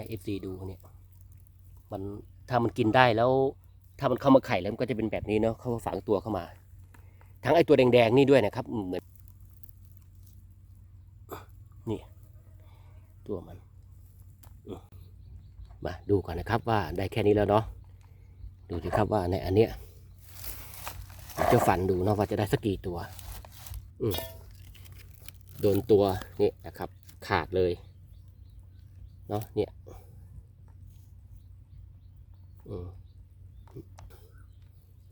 ให้เอฟซีดูเนี่ยมันถ้ามันกินได้แล้ว ถ้ามันเข้ามาไข่แล้วมันก็จะเป็นแบบนี้เนาะเขาฝังตัวเข้ามา ทั้งไอตัวแดงๆนี่ด้วยนะครับเหมือนนี่ตัวมันมาดูก่อนนะครับว่าได้แค่นี้แล้วเนาะดูสิครับว่าในอันเนี้ยจะฝันดูเนาะว่าจะได้สักกี่ตัว อืโดนตัวนี่นะครับ ขาดเลย เนาะเนี่ย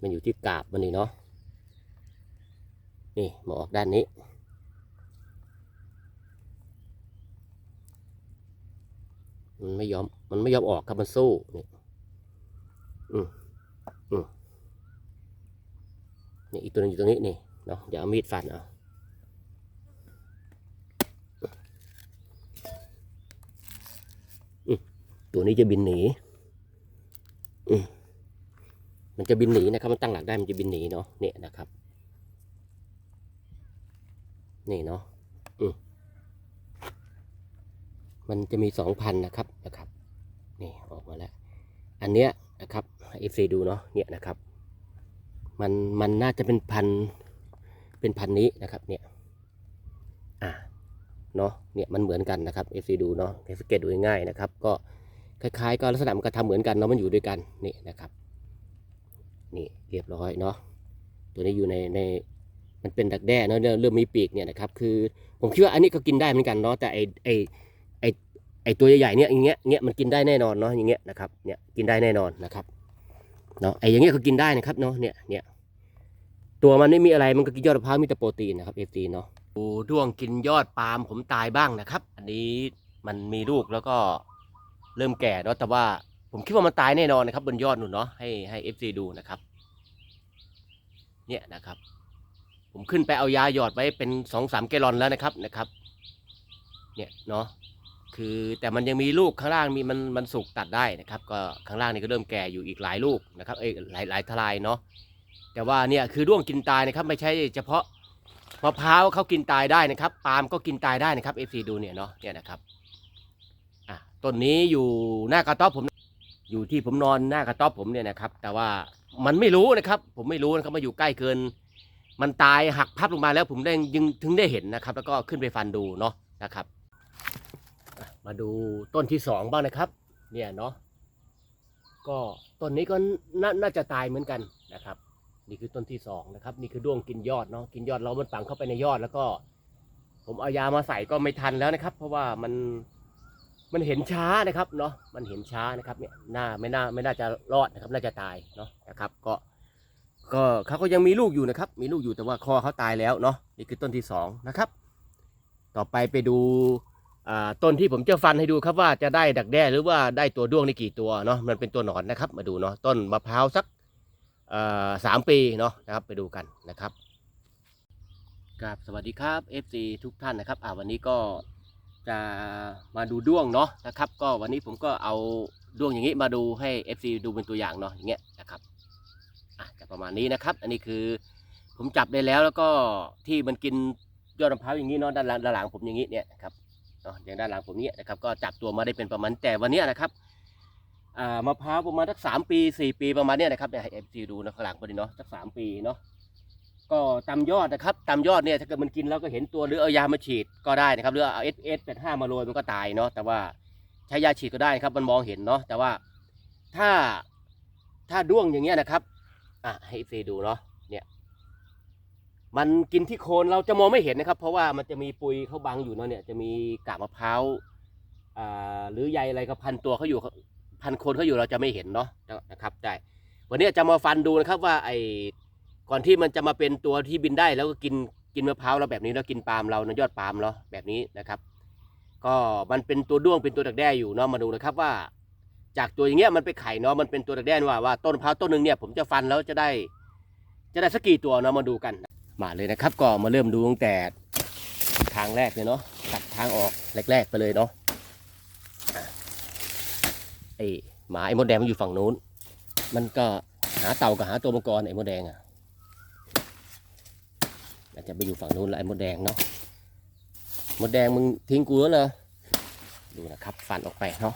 มันอยู่ที่กาบมันนี่เนาะนี่มาออกด้านนี้ มันไม่ยอม มันไม่ยอมออกครับมันสู้นี่อืมอืมนี่อีกตัวหนึงอยู่ตรงนี้นี่เนาะเดี๋ยวเอามีดฟันเอาอืม ตัวนี้จะบินหนีอืมันจะบินหนีนะครับ มันตั้งหลักได้มันจะบินหนีเนาะเนี่ยนะครับ นี่เนาะมันจะมีสองพันนะครับนะครับ นี่ออกมาแล้ว อันเนี้ยนะครับเอฟซีดูเนาะเนี่ยนะครับ มันมันน่าจะเป็นพันเป็นพันนี้นะครับ เนี่ย อ่าเนาะเนี่ยมันเหมือนกันนะครับเอฟซีดูเนาะให้สังเกตดูง่ายนะครับ ก็ คล้ายๆ ก็ลักษณะมันก็ทำเหมือนกันเนาะมันอยู่ด้วยกันนี่นะครับนี่เรียบร้อยเนาะตัวนี้อยู่ในในมันเป็นดักแด้เนาะเริ่มมีปีกเนี่ยนะครับคือผมคิดว่าอันนี้ก็กินได้เหมือนกันเนาะแต่ไอไอไอไอตัวใหญ่ๆเนี่ยอย่างเงี้ยเงี้ยมันกินได้แน่นอนเนาะอย่างเงี้ยนะครับเนี่ยกินได้แน่นอนนะครับเนาะไออย่างเงี้ยก็กินได้นะครับเนาะเนี่ยเนี่ยตัวมันไม่มีอะไรมันก็กินยอดมะพร้าวมีแต่โปรตีนนะครับเอฟซีเนาะดูด้วงกินยอดปาล์มผมตายบ้างนะครับ อันนี้มันมีลูกแล้วก็ เริ่มแก่เนาะแต่ว่าผมคิดว่ามันตายแน่นอนนะครับ บนยอดนู่นเนาะให้ให้เอฟซีดูนะครับเนี่ยนะครับ ผมขึ้นไปเอายาหยอดไว้เป็นสองสามแกลลอนแล้วนะครับนะครับ เนี่ยเนาะคือแต่มันยังมีลูกข้างล่างมีมันมันสุกตัดได้นะครับ ก็ข้างล่างนี่ก็เริ่มแก่อยู่อีกหลายลูกนะครับเอ้ยหลายหลายทลายเนาะแต่ว่าเนี่ยคือด้วงกินตายนะครับ ไม่ใช่เฉพาะมะพร้าวเขากินตายได้นะครับปาล์มก็กินตายได้นะครับเอฟซีดูเนี่ยเนาะเนี่ยนะครับ ต้นนี้อยู่หน้ากระต๊อบผม อยู่ที่ผมนอนหน้ากระต๊อบผมเนี่ยนะครับ แต่ว่ามันไม่รู้นะครับ ผมไม่รู้นะครับมาอยู่ใกล้เกิน มันตายหักพับลงมาแล้วผมได้ยังถึงได้เห็นนะครับ แล้วก็ขึ้นไปฟันดูเนาะนะครับ มาดูต้นที่สองบ้างนะครับ เนี่ยเนาะก็ต้นนี้ก็น่าจะตายเหมือนกันนะครับ นี่คือต้นที่สองนะครับ นี่คือด้วงกินยอดเนาะกินยอดเรามันฝังเข้าไปในยอดแล้วก็ ผมเอายามาใส่ก็ไม่ทันแล้วนะครับ เพราะว่ามัน มันเห็นช้านะครับเนาะมันเห็นช้านะครับเนี่ยหน้าไม่น่าไม่น่าจะรอดนะครับน่าจะตายเนาะนะครับ ก็ก็เขาก็ยังมีลูกอยู่นะครับ มีลูกอยู่แต่ว่าคอเขาตายแล้วเนาะนี่คือต้นที่สองนะครับ ต่อไปไปดูต้นที่ผมจะฟันให้ดูครับว่าจะได้ดักแด้หรือว่าได้ตัวด้วงนี่กี่ตัวเนาะมันเป็นตัวหนอนนะครับ มาดูเนาะต้นมะพร้าวสักสามปีเนาะนะครับไปดูกันนะครับครับสวัสดีครับ FC ทุกท่านนะครับอ่าวันนี้ก็ จะมาดูด้วงเนาะนะครับ ก็วันนี้ผมก็เอาด้วงอย่างนี้มาดูให้ FC ดูเป็นตัวอย่างเนาะอย่างเงี้ยนะครับอะจะประมาณนี้นะครับ อันนี้คือผมจับได้แล้วแล้วก็ที่มันกินยอดมะพร้าวอย่างนี้เนาะด้านหลังด้านหลังผมอย่างนี้เนี่ยครับเนาะอย่างด้านหลังผมเนี่ยนะครับ ก็จับตัวมาได้เป็นประมาณแต่วันนี้นะครับอ่ามะพร้าวประมาณสักสามปีสี่ปีประมาณเนี้ยนะครับเดี๋ยให้เอฟซีดูนะข้างหลังพอดีเนาะสักสามปีเนาะ ก็ตามยอดนะครับตามยอดเนี่ยถ้าเกิดมันกินแล้วก็เห็นตัวหรือเอายามาฉีดก็ได้นะครับหรือเอาเอสเอสแปดห้ามาโรยมันก็ตายเนาะแต่ว่าใช้ยาฉีดก็ได้ครับมันมองเห็นเนาะแต่ว่าถ้าถ้าด้วงอย่างเงี้ยนะครับอะให้เอฟซีดูเนาะเนี่ยมันกินที่โคนเราจะมองไม่เห็นนะครับ เพราะว่ามันจะมีปุยเขาบังอยู่เนาะเนี่ยจะมีกาบมะพร้าวอ่าหรือใยอะไรก็พันตัวเขาอยู่พันโคนเขาอยู่เราจะไม่เห็นเนาะนะครับได้วันนี้จะมาฟันดูนะครับว่าไอ ก่อนที่มันจะมาเป็นตัวที่บินได้แล้วก็กินกินมะพร้าวเราแบบนี้แล้วกินปาล์มเรานะยอดปาล์มเราแบบนี้นะครับ ก็มันเป็นตัวด้วงเป็นตัวดักแด้อยู่เนาะมาดูนะครับว่า จากตัวอย่างเงี้ยมันไปไข่เนาะมันเป็นตัวดักแด้ว่าว่าต้นมะพร้าวต้นหนึ่งเนี่ยผมจะฟันแล้วจะได้ จะได้สักกี่ตัวเนาะมาดูกัน มาเลยนะครับ ก็มาเริ่มดูตั้งแต่ทางแรกเลยเนาะตัดทางออกแรก ๆ ไปเลยเนาะไอหมาไอ้มดแดงมันอยู่ฝั่งนู้น มันก็หาเต่ากับหาตัวมังกรไอ้มดแดงอะ จะไปอยู่ฝั่งนู้นล้วไอ้มดแดงเนาะมดแดงมึงทิ้งกูแล้วเหรอดูนะครับ ฟันออกไปเนาะ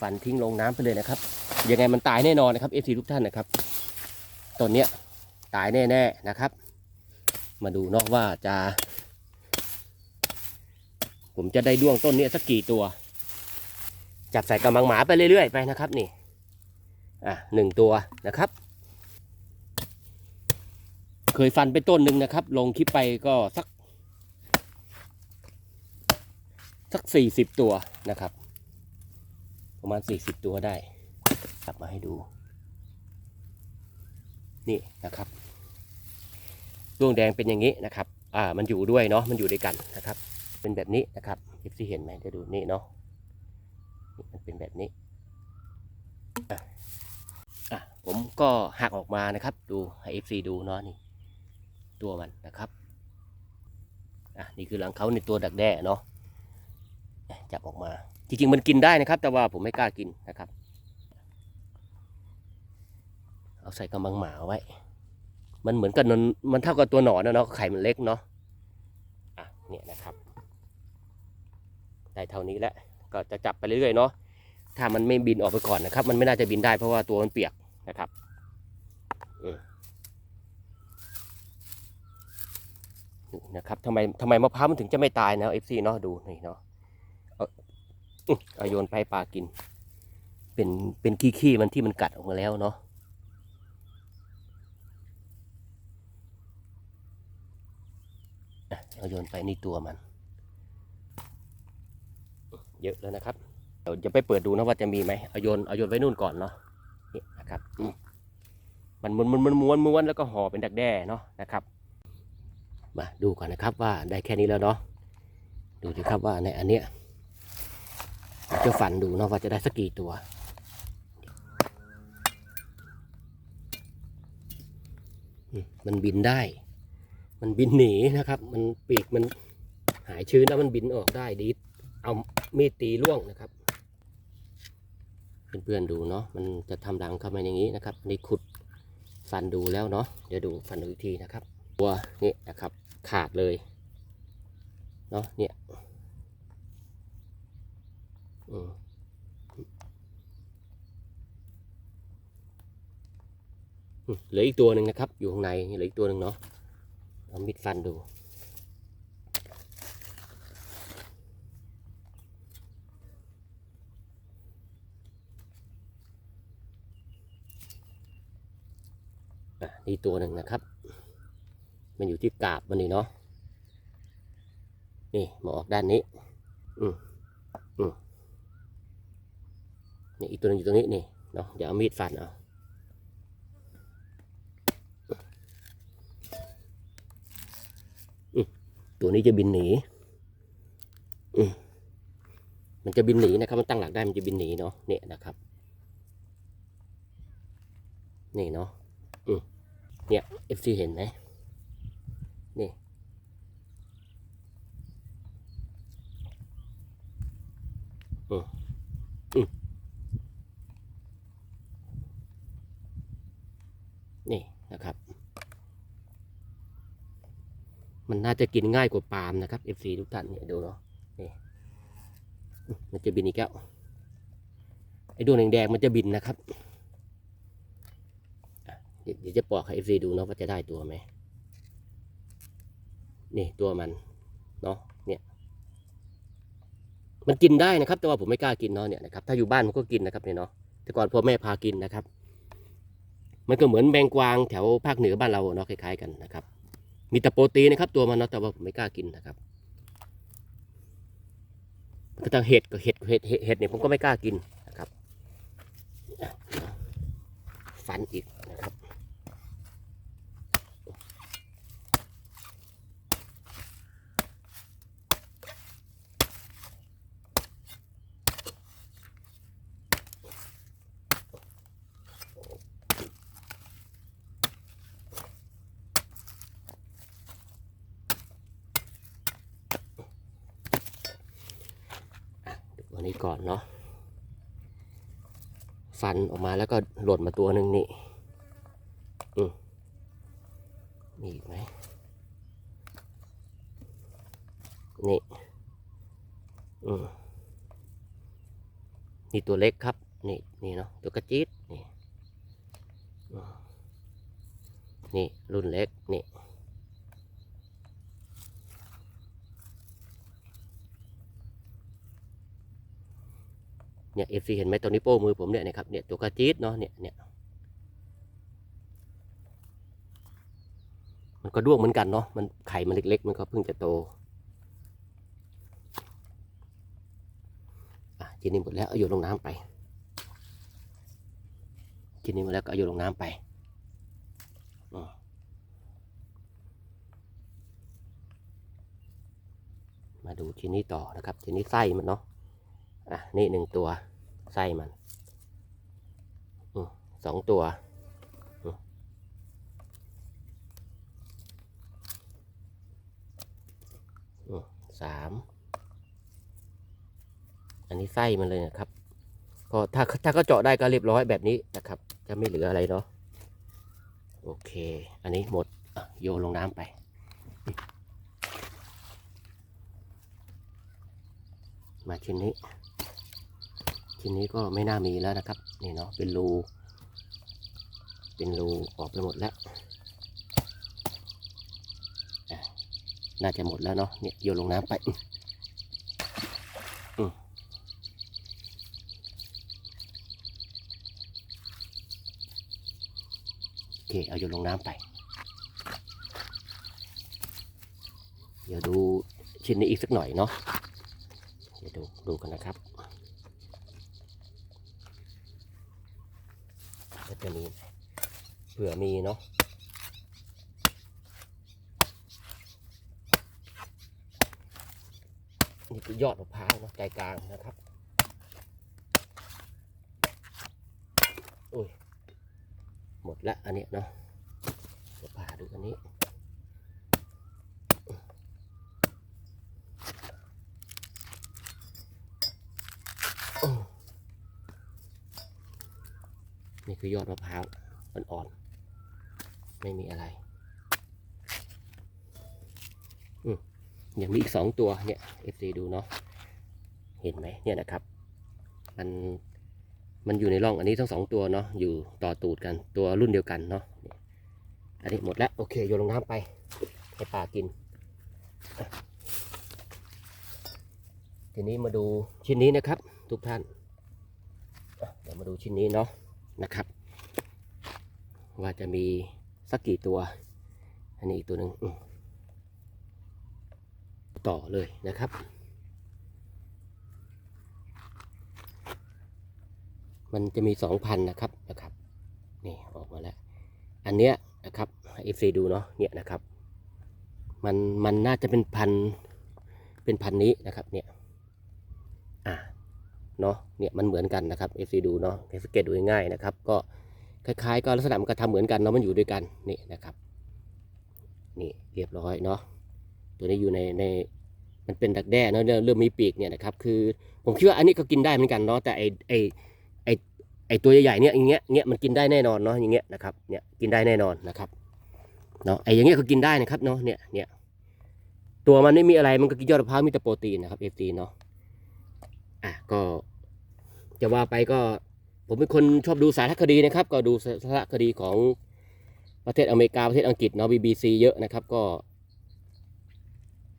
ฟันทิ้งลงน้ำไปเลยนะครับยังไงมันตายแน่นอนนะครับเอฟซีทุกท่านนะครับต้นเนี้ยตายแน่ๆนะครับ มาดูเนอกว่าจะ ผมจะได้ด้วงต้นเนี้ยสักกี่ตัว จับใส่กำมังหมาไปเรื่อยๆไปนะครับนี่อะหนึ่งตัวนะครับ ยฟันไปต้นหนึ่งนะครับ ลงคลิปไปก็สัก สักสี่สิบตัวนะครับ ประมาณสี่สิบตัวได้กลับมาให้ดู นี่นะครับดวงแดงเป็นอย่างนี้นะครับ อ่า มันอยู่ด้วยเนาะ มันอยู่ด้วยกันนะครับ เป็นแบบนี้นะครับเอฟซีเห็นไหมเดี๋ยวดูนี่เนาะมันเป็นแบบนี้อะอะผมก็หักออกมานะครับ ดูให้เอฟซีดูเนาะนี่ ตัวมันนะครับอะนี่คือหลังเขาในตัวดักแด้เนาะจับออกมา จริงๆมันกินได้นะครับ แต่ว่าผมไม่กล้ากินนะครับ เอาใส่กำมังหมาไว้ มันเหมือนกับนนมันเท่ากับตัวหนอนนะเนาะไข่มันเล็กเนาะอะเนี่ยนะครับได้เท่านี้แล้วก็จะจับไปเรื่อยๆเนาะถ้ามันไม่บินออกไปก่อนนะครับ มันไม่น่าจะบินได้เพราะว่าตัวมันเปียกนะครับอืม นะครับทำไมทำไมมะพร้าวมันถึงจะไม่ตายนะเอฟซีเนาะดูนี่เนาะเอาโยนไปปลากิน เป็นเป็นขี้ขี้มันที่มันกัดออกมาแล้วเนาะเอาโยนไปนี่ตัวมัน เยอะแล้วนะครับเดี๋ยวจะไปเปิดดูนะว่าจะมีไหมเอาโยนเอาโยนไว้นู่นก่อนเนาะนี่นะครับมันมันมันมันม้วนม้วนแล้วก็ห่อเป็นดักแด้เนาะนะครับ มาดูก่อนนะครับว่าได้แค่นี้แล้วเนาะดูสิครับว่าในอันเนี้ยจะฝันดูเนาะว่าจะได้สักกี่ตัวมันบินได้ มันบินหนีนะครับ มันปีกมันหายชื้นแล้วมันบินออกได้ดี เอามีดตีล่วงนะครับ เพื่อนๆดูเนาะ มันจะทำรังเข้ามาอย่างนี้นะครับนนี่ขุดฟันดูแล้วเนาะ เดี๋ยวดูฟันดูอีกทีนะครับ ตัวนี่นะครับ ขาดเลยเนาะเนี่ยเหลืออีกตัวหนึ่งนะครับ อยู่ข้างในเหลืออีกตัวหนึ่งเนาะเอามิดฟันดูอะนี่ตัวหนึ่งนะครับ มันอยู่ที่กาบมันนี่เนาะนี่มาออกด้านนี้ อืมนี่อีกตัวหนึงอยู่ตรงนี้นี่เนาะเดี๋ยวเอามีดฟันเอาอืมตัวนี้จะบินหนีอืมมันจะบินหนีนะครับ มันตั้งหลักได้มันจะบินหนีเนาะเนี่ยนะครับ นี่เนาะอืมเนี่ย FC เห็นไหม ออนี่นะครับ มันน่าจะกินง่ายกว่าปาล์มนะครับ FC ทุกท่านเนี่ยดูเนาะนี่มันจะบินอีกแล้วไอ้ดวงแดงๆมันจะบินนะครับเดี๋ยวจะปอกให้ FC ดูเนาะว่าจะได้ตัวไหม นี่ตัวมัน เนาะ มันกินได้นะครับ แต่ว่าผมไม่กล้ากินเนาะเนี่ยนะครับถ้าอยู่บ้านมันก็กินนะครับเนี่ยเนาะแต่ก่อนพ่อแม่พากินนะครับ มันก็เหมือนแมงกวางแถวภาคเหนือบ้านเราเนาะคล้ายๆกันนะครับ มีแต่โปรตีนนะครับ ตัวมันเนาะแต่ว่าผมไม่กล้ากินนะครับก็ทางเห็ดก็เห็ดเห็ดเห็ดเนี่ยผมก็ไม่กล้ากินนะครับอะฟันอีกนะครับ เนาะฟันออกมาแล้วก็หล่นมาตัวหนึ่งนี่อืมมีอีกไหมนี่อืมนี่ตัวเล็กครับ นี่นี่เนาะตัวกระจี๊ดนี่นี่รุ่นเล็กนี่ เนี่ยเอฟซีเห็นไหมตัวนี้โป้มือผมเนี่ยนะครับเนี่ยตัวกระจี๊ดเนาะเนี่ยเนี่ยมันก็ด้วงเหมือนกันเนาะมันไข่มันเล็ก ๆ มันก็เพิ่งจะโตอะกินนี้หมดแล้วเอาโยนลงน้ำไปกินนี้หมดแล้วก็เอาโยนลงน้ำไปมมาดูชิ้นนี้ต่อนะครับชิ้นนี้ไส้มันเนาะ อะนี่หนึ่งตัวไส้มันสองตัวสามอันนี้ไส้มันเลยนะครับก็ถ้าถ้าก็เจาะได้ก็เรียบร้อยแบบนี้นะครับ จะไม่เหลืออะไรเนาะโอเค อันนี้หมดโยนลงน้ำไปมาชิ้นนี้ ชิ้นนี้ก็ไม่น่ามีแล้วนะครับ นี่เนาะเป็นรูเป็นรูออกไปหมดแล้วน่าจะหมดแล้วเนาะเนี่ยโยนลงน้ำไปโอเคเอาโยนลงน้ำไป เดี๋ยวดูชิ้นนี้อีกสักหน่อยเนาะเดี๋ยวดูดูกันนะครับ ก็จะมีเผื่อมีเนาะนี่คือยอดมะพร้าวเนาะใจกลางนะครับโอ้ยหมดละอันนี้เนาะเดี๋ยวผ่าดูอันนี้ นี่ คือยอดมะพร้าวอ่อนๆไม่มีอะไรอืมยังมีอีกสองตัวเนี่ย FC ดูเนาะเห็นไหมเนี่ยนะครับ มันมันอยู่ในร่องอันนี้ทั้งสองตัวเนาะอยู่ต่อตูดกันตัวรุ่นเดียวกันเนาะอันนี้หมดแล้วโอเคโยนลงน้ำไปให้ปลากิน ทีนี้มาดูชิ้นนี้นะครับ ทุกท่านเดี๋ยวมาดูชิ้นนี้เนาะ นะครับ ว่าจะมีสักกี่ตัว อันนี้อีกตัวหนึ่งต่อเลยนะครับ มันจะมีสองพันนะครับนะครับนี่ออกมาแล้ว อันเนี้ยนะครับเอฟซีดูเนาะเนี่ยนะครับ มันมันน่าจะเป็นพันเป็นพันนี้นะครับเนี่ยอ่า เนาะเนี่ยมันเหมือนกันนะครับ FC ดูเนาะให้สังเกตดูง่ายๆนะครับก็คล้ายๆ ก็ลักษณะมันก็ทำเหมือนกันเนาะมันอยู่ด้วยกันนี่นะครับนี่เรียบร้อยเนาะตัวนี้อยู่ในในมันเป็นดักแด้เนาะเริ่มมีปีกเนี่ยนะครับคือผมคิดว่าอันนี้ก็กินได้เหมือนกันเนาะแต่ไอไอไอไอตัวใหญ่ๆเนี่ยอย่างเงี้ยเงี้ยมันกินได้แน่นอนเนาะอย่างเงี้ยนะครับเนี่ยกินได้แน่นอนนะครับเนาะไออย่างเงี้ยก็กินได้นะครับเนาะเนี่ยเนี่ยตัวมันไม่มีอะไรมันก็กินยอดมะพร้าวมีแต่โปรตีนนะครับ FC เนาะอะก็ จะว่าไปก็ผมเป็นคนชอบดูสารคดีนะครับ ก็ดูสารคดีของประเทศอเมริกาประเทศอังกฤษเนาะ BBC เยอะนะครับก็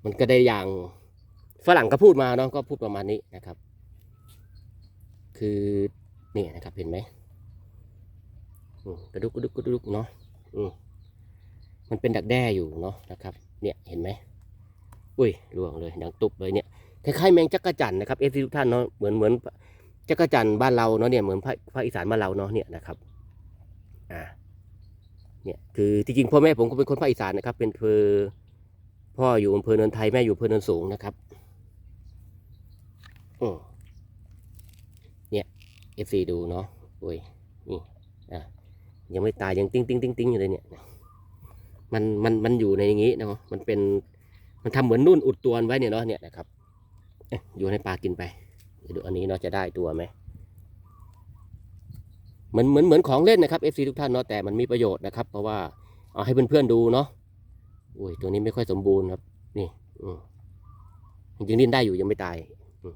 มันก็ได้อย่างฝรั่งก็พูดมาเนาะก็พูดประมาณนี้นะครับ คือนี่นะครับเห็นไหมกระดุกกระดุกกระดุกเนาะอืมันเป็นดักแด้อยู่เนาะนะครับ เนี่ยเห็นไหมอุ้ยล่วงเลยดังตุบเลยเนี่ยคล้ายๆแมงจักรจันนะครับเอฟซีทุกท่านเนาะเหมือนเหมือน จักรจันทร์บ้านเราเนาะเนี่ยเหมือนภาคอีสานบ้านเราเนาะเนี่ยนะครับอ่าเนี่ยคือจริงพ่อแม่ผมก็เป็นคนภาคอีสานนะครับ เป็นเภอพ่ออยู่อำเภอเนินไทยแม่อยู่อำเภอเนินสูงนะครับอืมเนี่ยเอฟซีดูเนาะโอ้ยนี่อะยังไม่ตายยังติ้งติ้งติ้งติ้งอยู่เลยเนี่ยมันมันมันอยู่ในอย่างงี้เนาะมันเป็นมันทำเหมือนนุ่นอุดตัวไว้เนี่ยเนาะเนี่ยนะครับอ๊ะโยนปลากินไป ดูอันนี้เนาะจะได้ตัวไหมเหมือนเหมือนเหมือนของเล่นนะครับ FC ทุกท่านเนาะแต่มันมีประโยชน์นะครับ เพราะว่าเอาให้เพื่อนๆดูเนาะโอ้ยตัวนี้ไม่ค่อยสมบูรณ์ครับ นี่อืยังดิ้นได้อยู่ยังไม่ตายอืม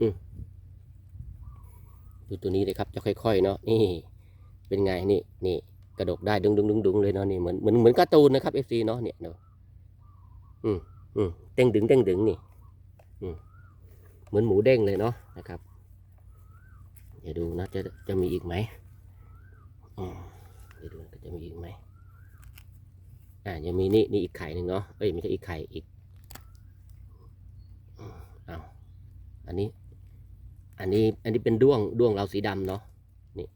อืมดูตัวนี้เลยครับจะค่อยๆเนาะนี่เป็นไงนี่นี่กระดกได้ดึงดึงดึงดึงเลยเนาะนี่เหมือนเหมือนเหมือนการ์ตูนนะครับเอฟซีเนาะเนี่ยเนาะอืมอืมเด้งดึงเด้งดึงนี่ เหมือนหมูเด้งเลยเนาะนะครับเดี๋ยวดูนะจะจะมีอีกไหมเดี๋ยวดูจะมีอีกไหมอ่ายังมีนี่นี่อีกไข่หนึ่งเนาะเอ้ยไม่ใช่อีกไข่อีกเอาอันนี้ อันนี้อันนี้เป็นด้วงด้วงเราสีดำเนาะนี่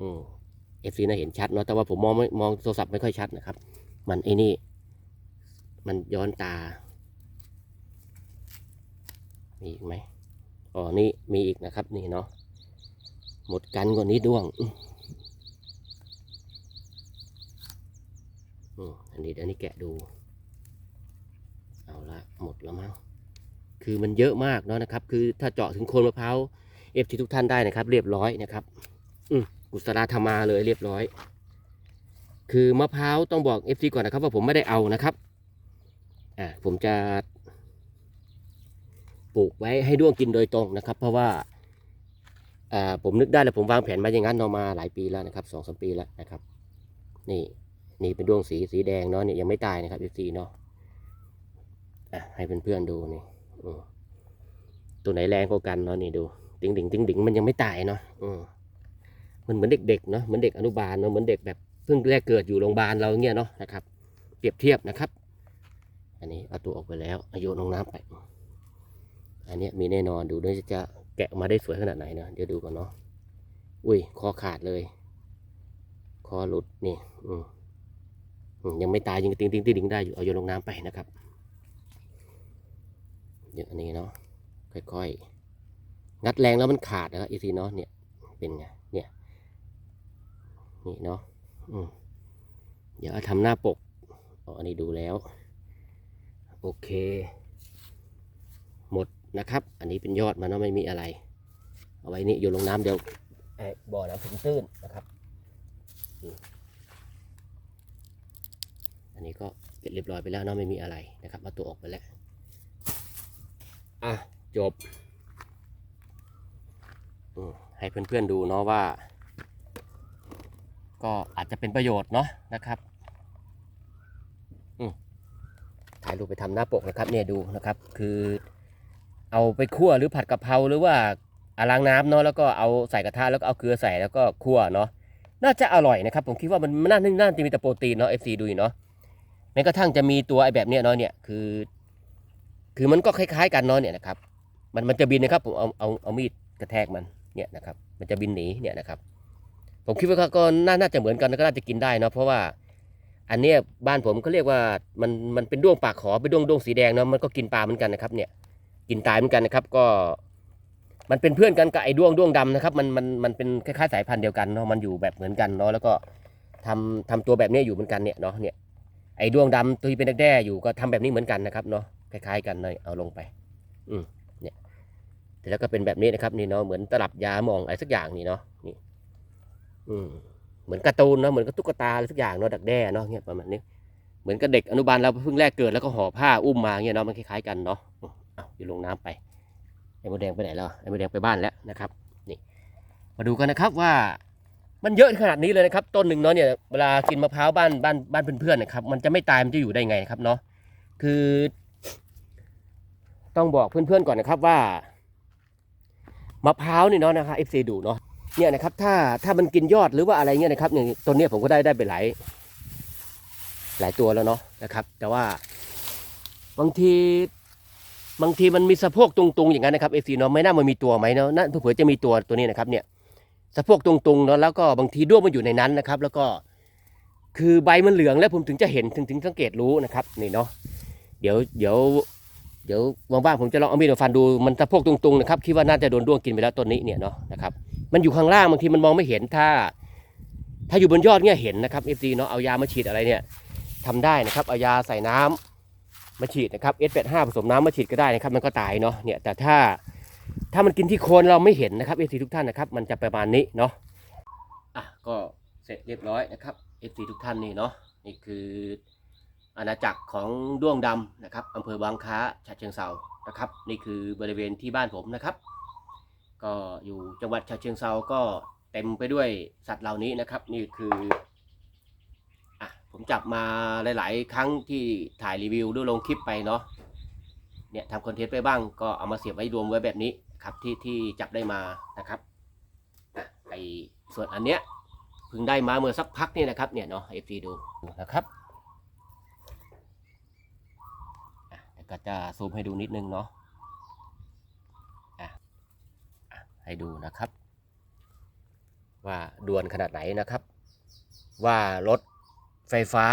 อืมเอฟซีน่าเห็นชัดเนาะแต่ว่าผมมองไม่มองโทรศัพท์ไม่ค่อยชัดนะครับ มันไอ้นี่ มันย้อนตา มีอีกไหมอ๋อนี่มีอีกนะครับนี่เนาะหมดกันกว่านี้ด้วงอืมอันนี้อันนี้แกะดู เอาละหมดแล้วมั้งคือมันเยอะมากเนาะนะครับ คือถ้าเจาะถึงโคนมะพร้าวเอฟทีทุกท่านได้นะครับ เรียบร้อยนะครับ อืมกุศลธรรมาเลยเรียบร้อย คือมะพร้าวต้องบอกเอฟซีก่อนนะครับ ว่าผมไม่ได้เอานะครับ อ่าผมจะ ปลูกไว้ให้ด้วงกินโดยตรงนะครับ เพราะว่าผมนึกได้แล้วผมวางแผนมาอย่างนั้นนาะมาหลายปีแล้วนะครับสองสามปีแล้วนะครับ นี่นี่เป็นด้วงสีสีแดงเนาะเนี่ยยังไม่ตายนะครับเอฟซีเนาะอะให้เพื่อนๆดูนี่ตัวไหนแรงกว่ากันเนาะนี่ดูดิ่งดิ่งดิ่งดิ่งมันยังไม่ตายเนาะมันเหมือนเด็กๆเนาะเหมือนเด็กอนุบาลเนาะเหมือนเด็กแบบเพิ่งแรกเกิดอยู่โรงพยาบาลเราเงี้ยเนาะนะครับ เปรียบเทียบนะครับ อันนี้เอาตัวออกไปแล้วอายุลงน้ำไป อันนี้มีแน่นอนดูด้วยจะแกะออกมาได้สวยขนาดไหนเนาะเดี๋ยวดูก่อนเนาะอุ้ยคอขาดเลย คอหลุดนี่อืมยังไม่ตายยังติงติงติงติงได้อยู่เอาโยนลงน้ำไปนะครับเดี๋ยวอันนี้เนาะค่อยๆงัดแรงแล้วมันขาดนะครับอีซีเนาะเนี่ยเป็นไงเนี่ยนี่เนาะอืมเดี๋ยวเอาทำหน้าปกอ๋ออันนี้ดูแล้ว โอเค นะครับ อันนี้เป็นยอดมันเนาะไม่มีอะไร เอาไว้นี่โยนลงน้ำเดี๋ยวบ่อน้ำถึงตื้นนะครับอันนี้ก็เสร็จเรียบร้อยไปแล้วเนาะไม่มีอะไรนะครับเอาตัวออกไปแล้วอะจบให้เพื่อนๆดูเนาะว่า ก็อาจจะเป็นประโยชน์เนาะนะครับถ่ายรูปไปทำหน้าปกนะครับเนี่ยดูนะครับ คือ เอาไปคั่วหรือผัดกะเพราหรือว่าอาล้างน้ำเนาะแล้วก็เอาใส่กระทะแล้วก็เอาเกลือใส่แล้วก็คั่วเนาะน่าจะอร่อยนะครับ ผมคิดว่ามันน่าน่าจะมีแต่โปรตีนเนาะ FC ดูอยู่เนาะแม้กระทั่งจะมีตัวไอ้แบบเนี้ยเนาะเนี่ยคือ คือมันก็คล้ายๆกันเนาะเนี่ยนะครับ มันมันจะบินนะครับผมเอาเอาเอามีดกระแทกมันเนี่ยนะครับ มันจะบินหนีเนี่ยนะครับ ผมคิดว่าก็น่าน่าจะเหมือนกันแล้วก็น่าจะกินได้เนาะเพราะว่า อันเนี้ยบ้านผมเขาเรียกว่ามันมันเป็นด้วงปากขอเป็นด้วงด้วงสีแดงเนาะมันก็กินปลาเหมือนกันนะครับเนี่ย กินตายเหมือนกันนะครับก็ มันเป็นเพื่อนกันกับไอ้ด้วงด้วงดำนะครับ มันมันมันเป็นคล้ายๆสายพันธุ์เดียวกันเนาะมันอยู่แบบเหมือนกันเนาะแล้วก็ทำทำตัวแบบนี้อยู่เหมือนกันเนี่ยเนาะเนี่ยไอ้ด้วงดำตัวที่เป็นแด้อยู่ก็ทำแบบนี้เหมือนกันนะครับเนาะคล้ายๆกันเลยเอาลงไป อืมเนี่ยเสร็จแล้วก็เป็นแบบนี้นะครับ นี่เนาะเหมือนตลับยาหมองอะไรสักอย่างนี่เนาะนี่อืมเหมือนการ์ตูนเนาะเหมือนกับตุ๊กตาอะไรสักอย่างเนาะดักแด้เนาะเนี่ยประมาณนี้เหมือนกับเด็กอนุบาลเราเพิ่งแรกเกิดแล้วก็ห่อผ้าอุ้มมาเนี่ยเนาะมันคล้ายๆกันเนาะ เอาอยู่ลงน้ำไปไอ้มดแดงไปไหนแล้วไอ้มดแดงไปบ้านแล้วนะครับนี่มาดูกันนะครับว่ามันเยอะขนาดนี้เลยนะครับ ต้นหนึ่งเนาะเนี่ยเวลากินมะพร้าวบ้านบ้านบ้านเพื่อนๆนะครับ มันจะไม่ตายมันจะอยู่ได้ไงครับเนาะคือ ต้องบอกเพื่อนๆก่อนนะครับว่ามะพร้าวนี่เนาะนะครับเอฟซีดูเนาะเนี่ยนะครับถ้าถ้ามันกินยอดหรือว่าอะไรเงี้ยนะครับอย่างต้นเนี้ยผมก็ได้ได้ไปหลายหลายตัวแล้วเนาะนะครับ แต่ว่าบางที บางทีมันมีสะโพกตุงๆอย่างนั้นนะครับเอฟซีเนาะไม่น่ามันมีตัวไหมเนาะน่าเผื่อจะมีตัวตัวนี้นะครับเนี่ยสะโพกตุงๆเนาะแล้วก็บางทีด้วงมันอยู่ในนั้นนะครับ แล้วก็คือใบมันเหลืองแล้วผมถึงจะเห็นถึงถึงสังเกตรู้นะครับนี่เนาะเดี๋ยวเดี๋ยวเดี๋ยวว่างๆผมจะลองเอามีดมาฟันดูมันสะโพกตุงๆนะครับคิดว่าน่าจะโดนด้วงกินไปแล้วต้นนี้เนี่ยเนาะนะครับมันอยู่ข้างล่างบางทีมันมองไม่เห็นถ้า ถ้าอยู่บนยอดเนี่ยเห็นนะครับเอฟซีเนาะเอายามาฉีดอะไรเนี่ยทำได้นะครับเอายาใส่น้ำ มาฉีดนะครับ S85 ผสมน้ำมาฉีดก็ได้นะครับ มันก็ตายเนาะเนี่ยแต่ถ้าถ้ามันกินที่โคนเราไม่เห็นนะครับเอฟซีทุกท่านนะครับ มันจะประมาณนี้เนาะอะก็เสร็จเรียบร้อยนะครับเอฟซีทุกท่านนี่เนาะนี่คืออาณาจักรของด้วงดำนะครับอำเภอบางค้าฉะเชิงเซานะครับ นี่คือบริเวณที่บ้านผมนะครับ ก็อยู่จังหวัดฉะเชิงเซาก็เต็มไปด้วยสัตว์เหล่านี้นะครับ นี่คือ ผมจับมาหลาย ๆ ครั้งที่ถ่ายรีวิวด้วยลงคลิปไปเนาะเนี่ยทำคอนเทนต์ไปบ้างก็เอามาเสียบไว้รวมไว้แบบนี้ครับที่ที่จับได้มานะครับไอส่วนอันเนี้ยเพิ่งได้มาเมื่อสักพักนี่นะครับเนี่ยเนาะเอฟซีดูนะครับก็จะซูมให้ดูนิดนึงเนาะให้ดูนะครับ ว่าด่วนขนาดไหนนะครับ ว่ารถ ไฟฟ้า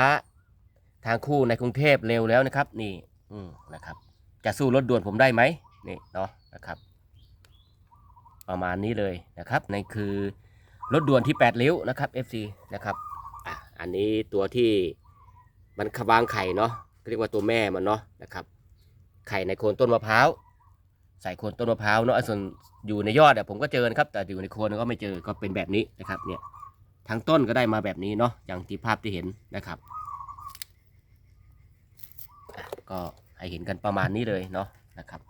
ทางคู่ในกรุงเทพเร็วแล้วนะครับ นี่อืมนะครับ จะสู้รถด่วนผมได้ไหมนี่เนาะนะครับ ประมาณนี้เลยนะครับในคือรถด่วนที่8ลิ้วนะครับ FC นะครับอะอันนี้ตัวที่มันขวางไข่เนาะเรียกว่าตัวแม่มันเนาะนะครับ ไข่ในโคนต้นมะพร้าวใส่โคนต้นมะพร้าวเนาะส่วนอยู่ในยอดอะผมก็เจอนะครับ แต่อยู่ในโคนก็ไม่เจอก็เป็นแบบนี้นะครับเนี่ย ทั้งต้นก็ได้มาแบบนี้เนาะอย่างที่ภาพที่เห็นนะครับ ก็ให้เห็นกันประมาณนี้เลยเนาะนะครับ